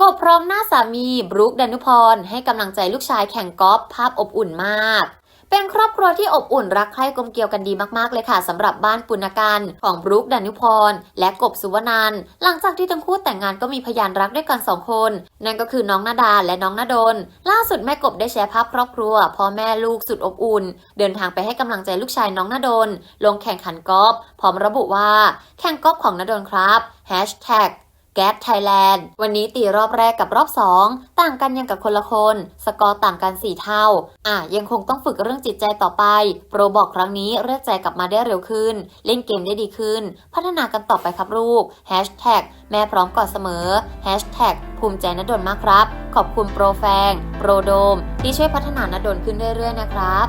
กบพร้อมหน้าสามีบรุกดานุพร ให้กำลังใจลูกชายแข่งกอล์ฟภาพอบอุ่นมาก เป็นครอบครัวที่อบอุ่นรักใคร่กลมเกลียวกันดีมากๆเลยค่ะสำหรับบ้านปุณกันของบรุกดานุพร และกบสุวนันหลังจากที่ทั้งคู่แต่งงานก็มีพยานรักด้วยกันสองคน นั่นก็คือน้องนาดาและน้องนาดน ล่าสุดแม่กบได้แชร์ภาพครอบครัวพ่อแม่ลูกสุดอบอุ่น เดินทางไปให้กำลังใจลูกชายน้องนาดน ลงแข่งขันกอล์ฟพร้อมระบุว่า แข่งกอล์ฟของนาดนครับ Hashtag แก๊สไทยแลนด์ วันนี้ตีรอบแรกกับรอบ 2 ต่างกันยังกับคนละคน สกอร์ต่างกัน 4 เท่า อะ ยังคงต้องฝึกเรื่องจิตใจต่อไป โปรบอกครั้งนี้เรียกใจกลับมาได้เร็วขึ้น เล่นเกมได้ดีขึ้น พัฒนากันต่อไปครับลูกแฮชแท็กแม่พร้อมกอดเสมอแฮชแท็กภูมิใจนดลมากครับ ขอบคุณโปรแฟง โปรโดม ที่ช่วยพัฒนานดลขึ้นเรื่อยๆนะครับ